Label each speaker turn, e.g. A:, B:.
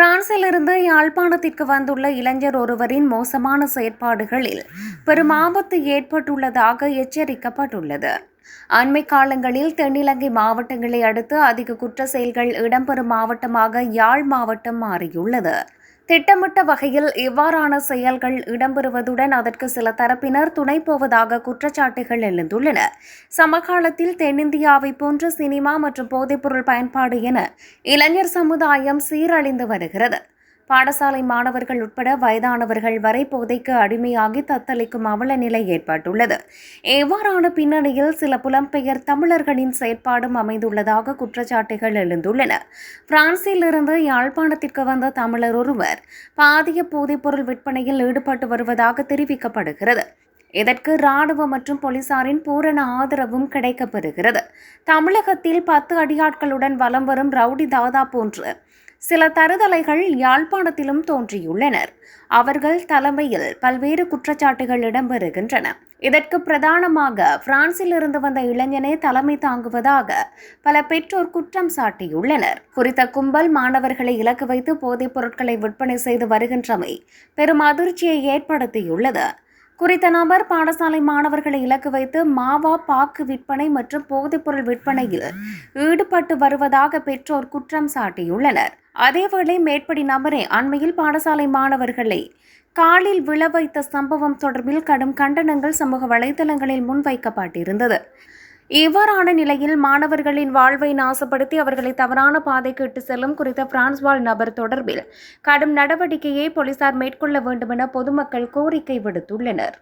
A: பிரான்சிலிருந்து யாழ்ப்பாணத்திற்கு வந்துள்ள இளைஞர் ஒருவரின் மோசமான செயற்பாடுகளில் பெரும் ஆபத்து ஏற்பட்டுள்ளதாக எச்சரிக்கப்பட்டுள்ளது. அண்மை காலங்களில் தென்னிலங்கை மாவட்டங்களை அடுத்து அதிக குற்ற செயல்கள் இடம்பெறும் மாவட்டமாக யாழ் மாவட்டம் மாறியுள்ளது. திட்டமிட்ட வகையில் இவ்வாறான செயல்கள் இடம்பெறுவதுடன் அதற்கு சில தரப்பினர் துணை போவதாக குற்றச்சாட்டுகள் எழுந்துள்ளன. சமகாலத்தில் தென்னிந்தியாவை போன்ற சினிமா மற்றும் போதைப்பொருள் பயன்பாடு என இளைஞர் சமுதாயம் சீரழிந்து வருகிறது. பாடசாலை மாணவர்கள் உட்பட வயதானவர்கள் வரை போதைக்கு அடிமையாகி தத்தளிக்கும் அவல நிலை ஏற்பட்டுள்ளது. எவ்வாறான பின்னணியில் சில புலம்பெயர் தமிழர்களின் செயற்பாடும் அமைந்துள்ளதாக குற்றச்சாட்டுகள் எழுந்துள்ளன. பிரான்சில் இருந்து யாழ்ப்பாணத்திற்கு வந்த தமிழர் ஒருவர் பாதிய போதைப்பொருள் விற்பனையில் ஈடுபட்டு வருவதாக தெரிவிக்கப்படுகிறது. இதற்கு ராணுவ மற்றும் போலீசாரின் பூரண ஆதரவும் கிடைக்கப்பெறுகிறது. தமிழகத்தில் பத்து அடியாட்களுடன் வலம் வரும் ரவுடி தாதா போன்று சில தருதலைகள் யாழ்ப்பாணத்திலும் தோன்றியுள்ளனர். அவர்கள் தலைமையில் பல்வேறு குற்றச்சாட்டுகள் இடம்பெறுகின்றன. இதற்கு பிரதானமாக பிரான்சில் இருந்து வந்த இளைஞனே தலைமை தாங்குவதாக பல பெற்றோர் குற்றம் சாட்டியுள்ளனர். குறித்த கும்பல் மாணவர்களை இலக்கு வைத்து போதைப் பொருட்களை விற்பனை செய்து வருகின்றமை பெரும் அதிர்ச்சியை ஏற்படுத்தியுள்ளது. குறித்த நபர் பாடசாலை மாணவர்களை இலக்கு வைத்து மாவா பாக்கு விற்பனை மற்றும் போதைப்பொருள் விற்பனையில் ஈடுபட்டு வருவதாக பெற்றோர் குற்றம் சாட்டியுள்ளனர். அதேவேளை மேற்படி நபரே அண்மையில் பாடசாலை மாணவர்களை காலில் விழ வைத்த சம்பவம் தொடர்பில் கடும் கண்டனங்கள் சமூக வலைதளங்களில் முன்வைக்கப்பட்டிருந்தது. இவ்வாறான நிலையில் மாணவர்களின் வாழ்வை நாசப்படுத்தி அவர்களை தவறான பாதைக்கு இட்டு செல்லும் குறித்த பிரான்ஸ் வாழ் நபர் தொடர்பில் கடும் நடவடிக்கையை போலீசார் மேற்கொள்ள வேண்டுமென பொதுமக்கள் கோரிக்கை விடுத்துள்ளனர்.